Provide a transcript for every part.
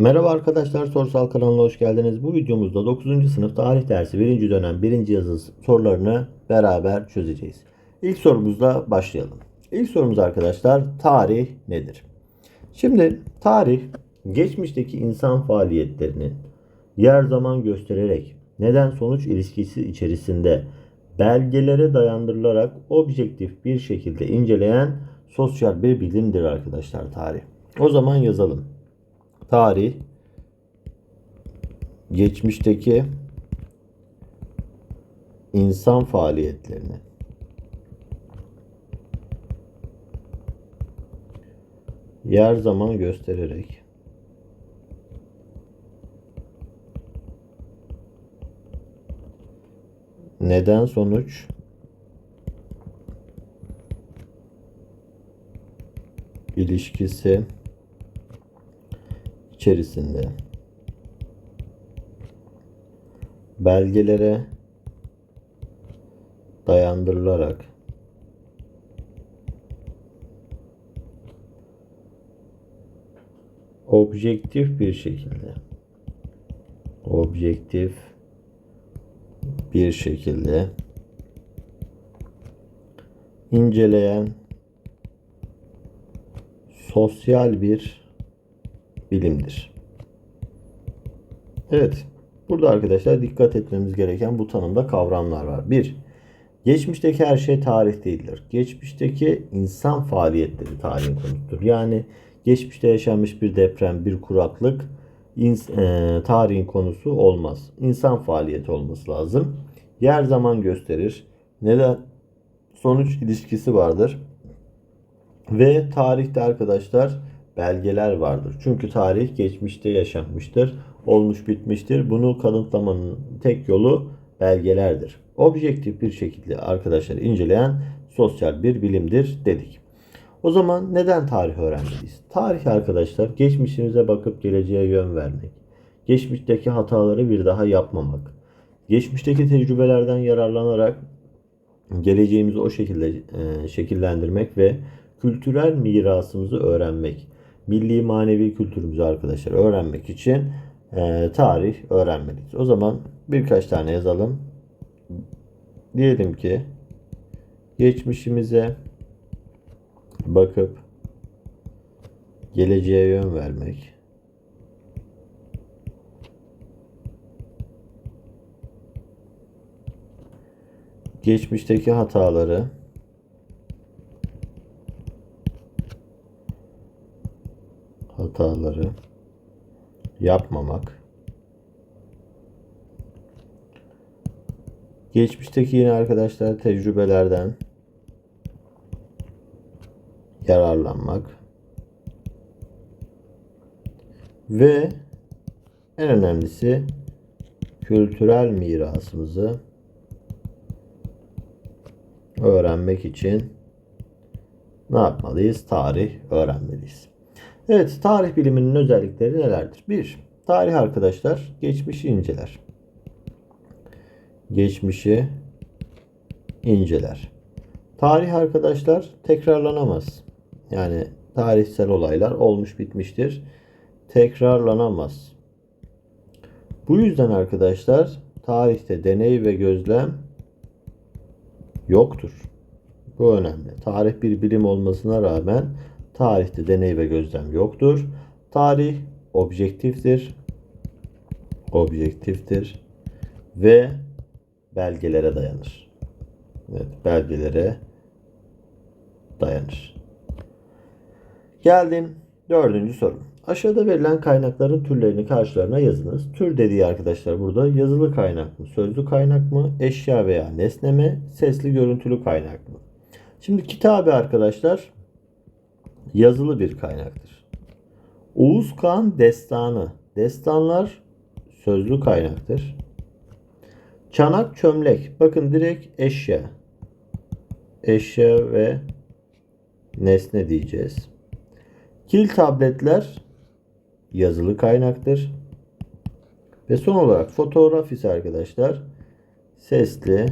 Merhaba arkadaşlar, Sorsal kanalına hoş geldiniz. Bu videomuzda 9. sınıf tarih dersi 1. dönem 1. yazı sorularını beraber çözeceğiz. İlk sorumuzla başlayalım. İlk sorumuz arkadaşlar, tarih nedir? Şimdi tarih, geçmişteki insan faaliyetlerini yer zaman göstererek neden sonuç ilişkisi içerisinde belgelere dayandırılarak objektif bir şekilde inceleyen sosyal bir bilimdir arkadaşlar tarih. O zaman yazalım. Tarih geçmişteki insan faaliyetlerini. Yer zaman göstererek. Neden sonuç? İlişkisi içerisinde. Belgelere dayandırılarak objektif bir şekilde objektif bir şekilde inceleyen sosyal bir bilimdir. Evet. Burada arkadaşlar dikkat etmemiz gereken bu tanımda kavramlar var. 1. Geçmişteki her şey tarih değildir. Geçmişteki insan faaliyetleri tarihin konusudur. Yani geçmişte yaşanmış bir deprem, bir kuraklık ins- e, tarihin konusu olmaz. İnsan faaliyeti olması lazım. Yer zaman gösterir. Neden? Sonuç ilişkisi vardır. Ve tarihte arkadaşlar belgeler vardır. Çünkü tarih geçmişte yaşanmıştır, olmuş bitmiştir. Bunu kanıtlamanın tek yolu belgelerdir. Objektif bir şekilde arkadaşlar inceleyen sosyal bir bilimdir dedik. O zaman neden tarih öğrenmeliyiz? Tarih arkadaşlar geçmişimize bakıp geleceğe yön vermek. Geçmişteki hataları bir daha yapmamak. Geçmişteki tecrübelerden yararlanarak geleceğimizi o şekilde e, şekillendirmek ve kültürel mirasımızı öğrenmek. Milli manevi kültürümüzü arkadaşlar öğrenmek için e, tarih öğrenmeliyiz. O zaman birkaç tane yazalım. Diyelim ki geçmişimize bakıp geleceğe yön vermek. Geçmişteki hataları hataları yapmamak. Geçmişteki yine arkadaşlar tecrübelerden yararlanmak. Ve en önemlisi kültürel mirasımızı öğrenmek için ne yapmalıyız? Tarih öğrenmeliyiz. Evet, tarih biliminin özellikleri nelerdir? 1. Tarih arkadaşlar geçmişi inceler. Geçmişi inceler. Tarih arkadaşlar tekrarlanamaz. Yani tarihsel olaylar olmuş bitmiştir. Tekrarlanamaz. Bu yüzden arkadaşlar tarihte deney ve gözlem yoktur. Bu önemli. Tarih bir bilim olmasına rağmen tarihte deney ve gözlem yoktur. Tarih objektiftir. Objektiftir ve belgelere dayanır. Evet, belgelere dayanır. Geldim dördüncü soru. Aşağıda verilen kaynakların türlerini karşılarına yazınız. Tür dediği arkadaşlar burada yazılı kaynak mı, sözlü kaynak mı, eşya veya nesne mi, sesli görüntülü kaynak mı? Şimdi kitabe arkadaşlar yazılı bir kaynaktır. Oğuz Kağan destanı. Destanlar sözlü kaynaktır. Çanak çömlek. Bakın direkt eşya. Eşya ve nesne diyeceğiz. Kil tabletler yazılı kaynaktır. Ve son olarak fotoğraf ise arkadaşlar sesli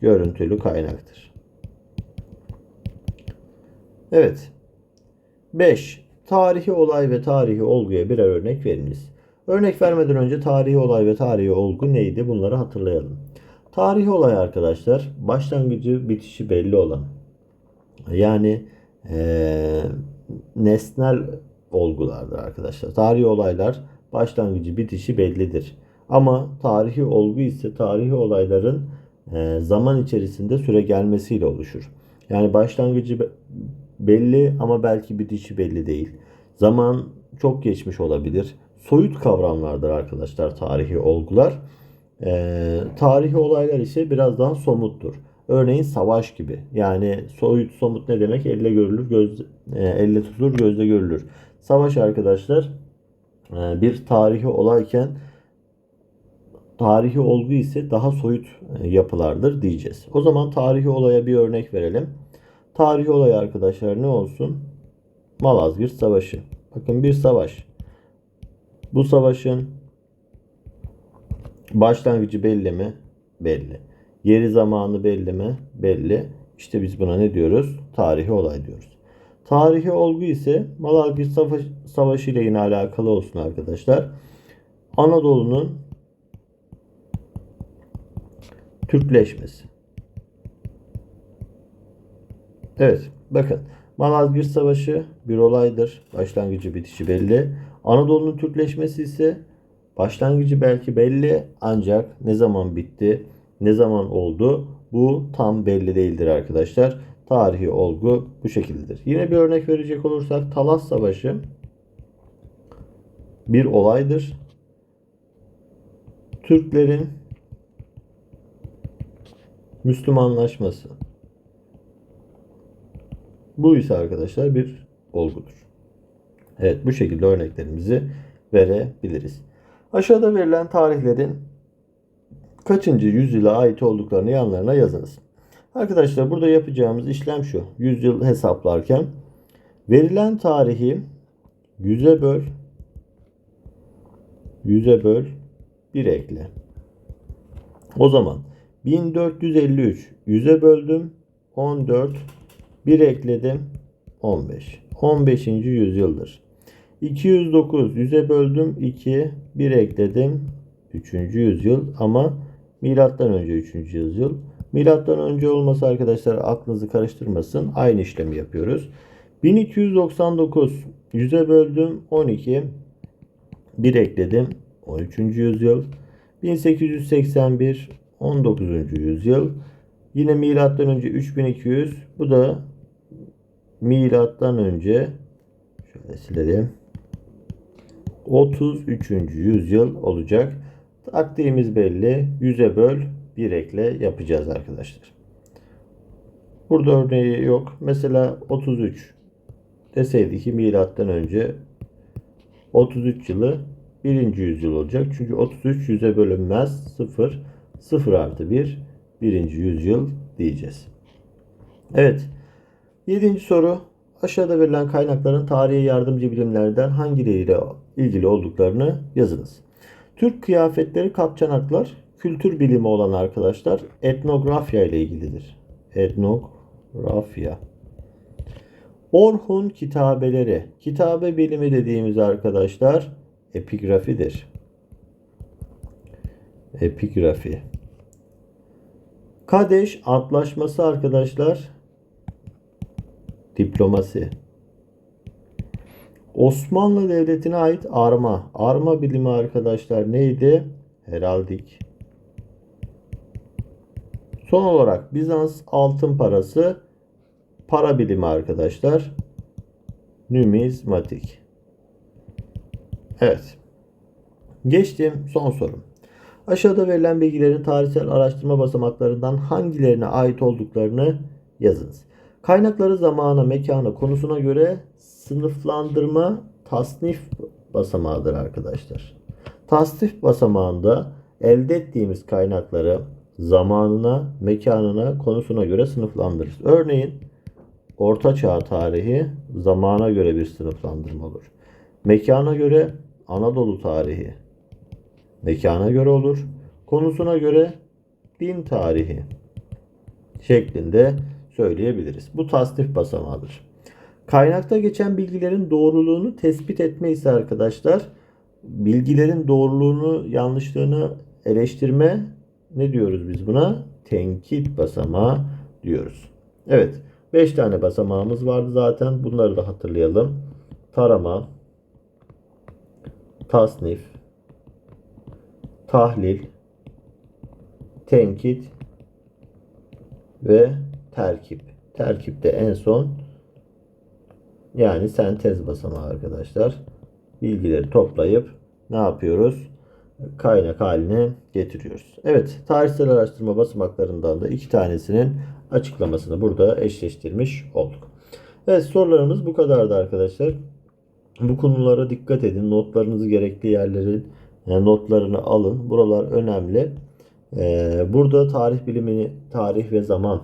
görüntülü kaynaktır. Evet. 5. tarihi olay ve tarihi olguya birer örnek veriniz. Örnek vermeden önce tarihi olay ve tarihi olgu neydi bunları hatırlayalım. Tarihi olay arkadaşlar başlangıcı bitişi belli olan yani eee, nesnel olgulardır arkadaşlar. Tarihi olaylar başlangıcı bitişi bellidir. Ama tarihi olgu ise tarihi olayların zaman içerisinde süre gelmesiyle oluşur. Yani başlangıcı belli ama belki bitişi belli değil. Zaman çok geçmiş olabilir. Soyut kavramlardır arkadaşlar tarihi olgular. Eee, tarihi olaylar ise biraz daha somuttur. Örneğin savaş gibi. Yani soyut somut ne demek? Elle görülür, göz, e, elle tutulur, gözle görülür. Savaş arkadaşlar e, bir tarihi olayken tarihi olgu ise daha soyut e, yapılardır diyeceğiz. O zaman tarihi olaya bir örnek verelim. Tarihi olay arkadaşlar ne olsun? Malazgirt Savaşı. Bakın bir savaş. Bu savaşın başlangıcı belli mi? Belli. Yeri zamanı belli mi? Belli. İşte biz buna ne diyoruz? Tarihi olay diyoruz. Tarihi olgu ise Malazgirt Savaş- Savaşı ile yine alakalı olsun arkadaşlar. Anadolu'nun Türkleşmesi. Evet, bakın. Malazgirt Savaşı bir olaydır. Başlangıcı bitişi belli. Anadolu'nun Türkleşmesi ise başlangıcı belki belli ancak ne zaman bitti, ne zaman oldu bu tam belli değildir arkadaşlar. Tarihi olgu bu şekildedir. Yine bir örnek verecek olursak Talas Savaşı bir olaydır. Türklerin Müslümanlaşması. Bu ise arkadaşlar bir olgudur. Evet bu şekilde örneklerimizi verebiliriz. Aşağıda verilen tarihlerin kaçıncı yüzyıla ait olduklarını yanlarına yazınız. Arkadaşlar burada yapacağımız işlem şu. Yüzyıl hesaplarken verilen tarihi yüze böl yüze böl 1 ekle. O zaman 1453 100'e böldüm 14 1 ekledim 15. 15. yüzyıldır. 209 100'e böldüm 2 1 ekledim 3. yüzyıl ama milattan önce 3. yüzyıl. Milattan önce olması arkadaşlar aklınızı karıştırmasın. Aynı işlemi yapıyoruz. 1299 100'e böldüm 12 1 ekledim 13. yüzyıl. 1881 19. yüzyıl. Yine milattan önce 3200. Bu da milattan önce şöyle silelim. 33. yüzyıl olacak. Taktiğimiz belli. 100'e böl 1 ekle yapacağız arkadaşlar. Burada örneği yok. Mesela 33 deseydi ki milattan önce 33 yılı 1. yüzyıl olacak. Çünkü 33 yüze bölünmez. 0 0 artı 1 1. yüzyıl diyeceğiz. Evet. 7. soru. Aşağıda verilen kaynakların tarihe yardımcı bilimlerden hangileriyle ilgili olduklarını yazınız. Türk kıyafetleri kapçanaklar kültür bilimi olan arkadaşlar etnografya ile ilgilidir. Etnografya. Orhun kitabeleri. Kitabe bilimi dediğimiz arkadaşlar epigrafidir. Epigrafi. Kadeş Antlaşması arkadaşlar diplomasi. Osmanlı Devleti'ne ait arma. Arma bilimi arkadaşlar neydi? Heraldik. Son olarak Bizans altın parası para bilimi arkadaşlar. Numizmatik. Evet. Geçtim son sorum. Aşağıda verilen bilgilerin tarihsel araştırma basamaklarından hangilerine ait olduklarını yazınız. Kaynakları zamana, mekana, konusuna göre sınıflandırma tasnif basamağıdır arkadaşlar. Tasnif basamağında elde ettiğimiz kaynakları zamanına, mekanına, konusuna göre sınıflandırırız. Örneğin Orta Çağ tarihi zamana göre bir sınıflandırma olur. Mekana göre Anadolu tarihi mekana göre olur. Konusuna göre din tarihi şeklinde söyleyebiliriz. Bu tasnif basamağıdır. Kaynakta geçen bilgilerin doğruluğunu tespit etme ise arkadaşlar bilgilerin doğruluğunu yanlışlığını eleştirme ne diyoruz biz buna? Tenkit basamağı diyoruz. Evet 5 tane basamağımız vardı zaten bunları da hatırlayalım. Tarama, tasnif, tahlil, tenkit ve terkip. Terkipte en son yani sentez basamağı arkadaşlar. Bilgileri toplayıp ne yapıyoruz? Kaynak haline getiriyoruz. Evet, tarihsel araştırma basamaklarından da iki tanesinin açıklamasını burada eşleştirmiş olduk. Evet, sorularımız bu kadardı arkadaşlar. Bu konulara dikkat edin. Notlarınızı gerekli yerlerin yani notlarını alın. Buralar önemli. Ee, burada tarih bilimini, tarih ve zaman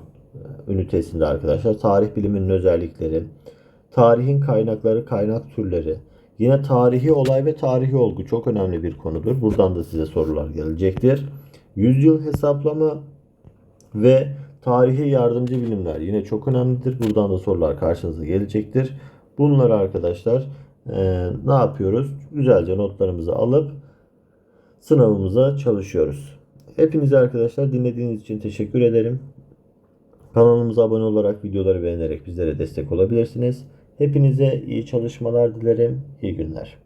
ünitesinde arkadaşlar tarih biliminin özellikleri, tarihin kaynakları, kaynak türleri, yine tarihi olay ve tarihi olgu çok önemli bir konudur. Buradan da size sorular gelecektir. Yüzyıl hesaplama ve tarihi yardımcı bilimler yine çok önemlidir. Buradan da sorular karşınıza gelecektir. Bunları arkadaşlar e, ne yapıyoruz? Güzelce notlarımızı alıp sınavımıza çalışıyoruz. Hepinize arkadaşlar dinlediğiniz için teşekkür ederim. Kanalımıza abone olarak videoları beğenerek bizlere destek olabilirsiniz. Hepinize iyi çalışmalar dilerim. İyi günler.